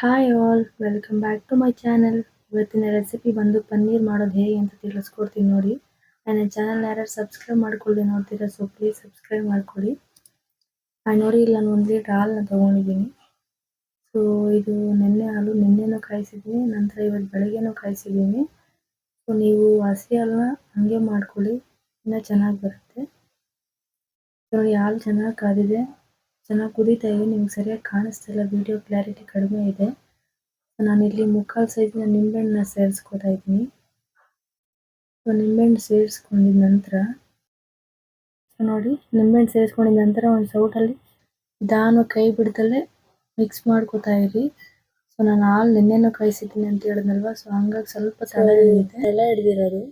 Hi all welcome back to my channel ಇವತ್ತಿನ recipe ಬಂದು ಪನ್ನೀರ್ ಮಾಡೋದು ಹೇಗೆ ಅಂತ ತಿಳಿಸ್ಕೊಡ್ತೀನಿ ನೋಡಿ. ನನ್ನ ಚಾನಲ್ ಯಾರು ಸಬ್ಸ್ಕ್ರೈಬ್ ಮಾಡ್ಕೊಳ್ಳಿ ನೋಡ್ತೀರಾ ಸೊ ಪ್ಲೀಸ್ ಸಬ್ಸ್ಕ್ರೈಬ್ ಮಾಡ್ಕೊಳ್ಳಿ. ಆ್ಯಂಡ್ ನೋಡಿ, ಇಲ್ಲಿ ನಾನು ಒಂದು ಲೀಟ್ರ್ ಹಾಲನ್ನ ತೊಗೊಂಡಿದ್ದೀನಿ. ಸೊ ಇದು ನೆನ್ನೆ ಹಾಲು ನಿನ್ನೆನೂ ಕಾಯಿಸಿದ್ದೀನಿ, ನಂತರ ಇವತ್ತು ಬೆಳಗ್ಗೆನೂ ಕಾಯಿಸಿದ್ದೀನಿ. ಸೊ ನೀವು ಹಸಿ ಹಾಲನ್ನ ಹಾಗೆ ಮಾಡ್ಕೊಳ್ಳಿ, ಇನ್ನೂ ಚೆನ್ನಾಗಿ ಬರುತ್ತೆ. ನೋಡಿ, ಹಾಲು ಚೆನ್ನಾಗಿ ಕಾದಿದೆ. ಚೆನ್ನಾಗಿ ಕುದೀತಾ ಇದೆ ನಿಮ್ಗೆ ಸರಿಯಾಗಿ ಕಾಣಿಸ್ತಾ ಇಲ್ಲ ವಿಡಿಯೋ ಕ್ಲಾರಿಟಿ ಕಡಿಮೆ ಇದೆ. ನಾನಿಲ್ಲಿ ಮುಕ್ಕಾಲು ಸೈಜ್ನ ನಿಂಬೆಹಣ್ಣನ್ನ ಸೇರಿಸ್ಕೊತಾ ಇದ್ದೀನಿ. ಸೊ ನಿಂಬೆಹಣ್ಣು ಸೇರಿಸ್ಕೊಂಡಿದ ನಂತರ ಸೊ ನೋಡಿ ನಿಂಬೆಹಣ್ಣು ಸೇರಿಸ್ಕೊಂಡಿದ ನಂತರ ಒಂದು ಸೌಟಲ್ಲಿ ದಾನು ಕೈ ಬಿಡ್ದಲ್ಲೇ ಮಿಕ್ಸ್ ಮಾಡ್ಕೋತಾ ಇರಿ. ಸೊ ನಾನು ಹಾಲು ನಿನ್ನೆನೂ ಕಾಯಿಸಿದ್ದೀನಿ ಅಂತ ಹೇಳಿದ್ನಲ್ವ? ಸೊ ಹಂಗಾಗಿ ಸ್ವಲ್ಪ ತಲೆ ಹಿಡಿದಿದೆ. ತಲೆ ಹಿಡಿದಿರೋದು?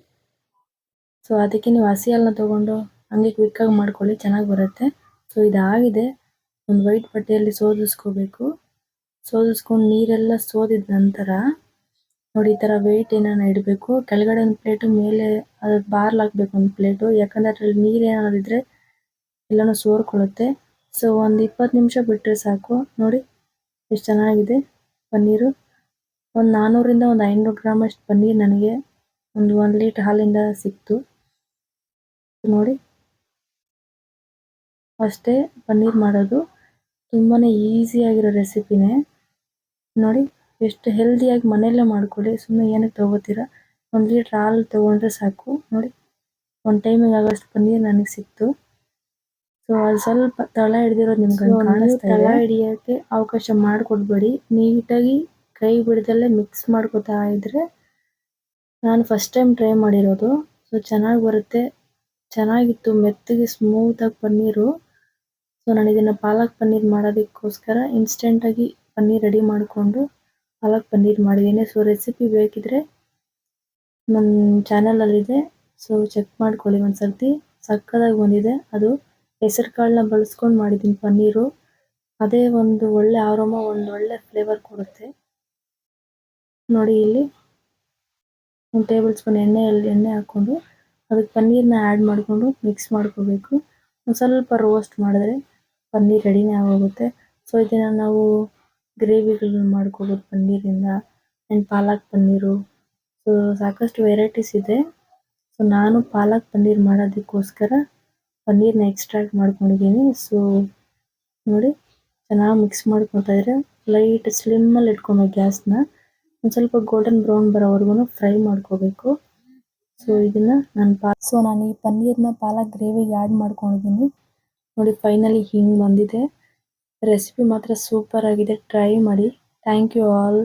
ಸೊ ಅದಕ್ಕೆ ನೀವು ಹಸಿ ಹಾಲನ್ನ ತೊಗೊಂಡು ಹಂಗೆ ಕ್ವಿಕ್ಕಾಗಿ ಮಾಡ್ಕೊಳ್ಳಿ ಚೆನ್ನಾಗಿ ಬರುತ್ತೆ. ಸೊ ಇದಾಗಿದೆ. ಒಂದು ವೈಟ್ ಬಟ್ಟೆಯಲ್ಲಿ ಸೋದಿಸ್ಕೋಬೇಕು. ಸೋದಿಸ್ಕೊಂಡು ನೀರೆಲ್ಲ ಸೋದಿದ ನಂತರ ನೋಡಿ ಈ ಥರ ವೆಯ್ಟ್ ಏನಾನ ಇಡಬೇಕು. ಕೆಳಗಡೆ ಒಂದು ಪ್ಲೇಟು ಮೇಲೆ ಅದು ಬಾರ್ಲ್ ಹಾಕ್ಬೇಕು ಒಂದು ಪ್ಲೇಟು ಯಾಕಂದರೆ ಅದರಲ್ಲಿ ನೀರು ಏನಾದ್ರು ಇದ್ದರೆ ಎಲ್ಲನೂ ಸೋರ್ಕೊಳ್ಳುತ್ತೆ. ಸೊ ಒಂದು ಇಪ್ಪತ್ತು ನಿಮಿಷ ಬಿಟ್ಟರೆ ಸಾಕು. ನೋಡಿ ಎಷ್ಟು ಚೆನ್ನಾಗಿದೆ ಪನ್ನೀರು. ಒಂದು ನಾನ್ನೂರಿಂದ ಒಂದು ಐನೂರು ಗ್ರಾಮ್ ಅಷ್ಟು ಪನ್ನೀರ್ ನನಗೆ ಒಂದು ಒಂದು ಲೀಟ್ರ್ ಹಾಲಿಂದ ಸಿಕ್ತು. ನೋಡಿ ಅಷ್ಟೇ ಪನ್ನೀರ್ ಮಾಡೋದು. ತುಂಬಾ ಆಗಿರೋ ರೆಸಿಪಿನೇ ನೋಡಿ ಎಷ್ಟು ಹೆಲ್ದಿಯಾಗಿ ಮನೆಯಲ್ಲೇ ಮಾಡ್ಕೊಳ್ಳಿ. ಸುಮ್ಮನೆ ಏನಕ್ಕೆ ತೊಗೋತೀರಾ? ಒಂದು ಲೀಟ್ರ್ ಹಾಲು ತೊಗೊಂಡ್ರೆ ಸಾಕು. ನೋಡಿ ಒಂದು ಟೈಮಿಗೆ ಆಗೋಷ್ಟು ಪನ್ನೀರ್ ನನಗೆ ಸಿಕ್ತು. ಸೊ ಅದು ಸ್ವಲ್ಪ ತಳ ಹಿಡ್ದಿರೋದು ನಿಮ್ಗೆ ತಳ ಹಿಡಿಯೋಕ್ಕೆ ಅವಕಾಶ ಮಾಡಿಕೊಡ್ಬೇಡಿ. ನೀಟಾಗಿ ಕೈ ಬಿಡದಲ್ಲೇ ಮಿಕ್ಸ್ ಮಾಡ್ಕೊತಾ ಇದ್ರೆ ನಾನು ಫಸ್ಟ್ ಟೈಮ್ ಟ್ರೈ ಮಾಡಿರೋದು. ಸೊ ಚೆನ್ನಾಗಿ ಬರುತ್ತೆ. ಚೆನ್ನಾಗಿತ್ತು ಮೆತ್ತಗೆ ಸ್ಮೂತಾಗಿ ಪನ್ನೀರು. ಸೊ ನಾನು ಇದನ್ನು ಪಾಲಕ್ ಪನ್ನೀರ್ ಮಾಡೋದಕ್ಕೋಸ್ಕರ ಇನ್ಸ್ಟೆಂಟಾಗಿ ಪನ್ನೀರ್ ರೆಡಿ ಮಾಡಿಕೊಂಡು ಪಾಲಕ್ ಪನ್ನೀರ್ ಮಾಡಿದ್ದೀನಿ. ಸೊ ರೆಸಿಪಿ ಬೇಕಿದ್ರೆ ನನ್ನ ಚಾನಲಲ್ಲಿದೆ ಸೊ ಚೆಕ್ ಮಾಡ್ಕೊಳ್ಳಿ ಒಂದು ಸರ್ತಿ ಸಕ್ಕದಾಗಿ ಬಂದಿದೆ. ಅದು ಹೆಸರು ಕಾಳನ್ನ ಬಳಸ್ಕೊಂಡು ಮಾಡಿದ್ದೀನಿ ಪನ್ನೀರು. ಅದೇ ಒಂದು ಒಳ್ಳೆ ಆರೋಮ ಒಂದು ಒಳ್ಳೆ ಫ್ಲೇವರ್ ಕೊಡುತ್ತೆ. ನೋಡಿ ಇಲ್ಲಿ ಒಂದು ಟೇಬಲ್ ಸ್ಪೂನ್ ಎಣ್ಣೆಯಲ್ಲಿ ಎಣ್ಣೆ ಹಾಕ್ಕೊಂಡು ಅದಕ್ಕೆ ಪನ್ನೀರನ್ನ ಆ್ಯಡ್ ಮಾಡಿಕೊಂಡು ಮಿಕ್ಸ್ ಮಾಡ್ಕೋಬೇಕು. ಒಂದು ಸ್ವಲ್ಪ ರೋಸ್ಟ್ ಮಾಡಿದ್ರೆ ಪನ್ನೀರ್ ರೆಡಿನೇ ಆಗೋಗುತ್ತೆ. ಸೊ ಇದನ್ನು ನಾವು ಗ್ರೇವಿಗಳನ್ನ ಮಾಡ್ಕೋಬೋದು ಪನ್ನೀರಿಂದ ಆ್ಯಂಡ್ ಪಾಲಕ್ ಪನ್ನೀರು. ಸೊ ಸಾಕಷ್ಟು ವೆರೈಟೀಸ್ ಇದೆ. ಸೊ ನಾನು ಪಾಲಕ್ ಪನ್ನೀರ್ ಮಾಡೋದಕ್ಕೋಸ್ಕರ ಪನ್ನೀರ್ನ ಎಕ್ಸ್ಟ್ರಾಕ್ಟ್ ಮಾಡ್ಕೊಂಡಿದ್ದೀನಿ. ಸೊ ನೋಡಿ, ಚೆನ್ನಾಗಿ ಮಿಕ್ಸ್ ಮಾಡ್ಕೊತಾ ಇದ್ರೆ ಲೈಟ್ ಸ್ಲಿಮ್ಮಲ್ಲಿ ಇಟ್ಕೊಬೇಕು ಗ್ಯಾಸ್ನ ಒಂದು ಸ್ವಲ್ಪ ಗೋಲ್ಡನ್ ಬ್ರೌನ್ ಬರೋವರೆಗೂ ಫ್ರೈ ಮಾಡ್ಕೋಬೇಕು. ಸೊ ಇದನ್ನು ನಾನು ಪಾ ಸೊ ನಾನು ಈ ಪನ್ನೀರ್ನ ಪಾಲಕ್ ಗ್ರೇವಿಗೆ ಆ್ಯಡ್ ಮಾಡ್ಕೊಂಡಿದ್ದೀನಿ. ನೋಡಿ ಫೈನಲಿ ಹಿಂಗೆ ಬಂದಿದೆ. ರೆಸಿಪಿ ಮಾತ್ರ ಸೂಪರ್ ಆಗಿದೆ. ಟ್ರೈ ಮಾಡಿ. Thank you all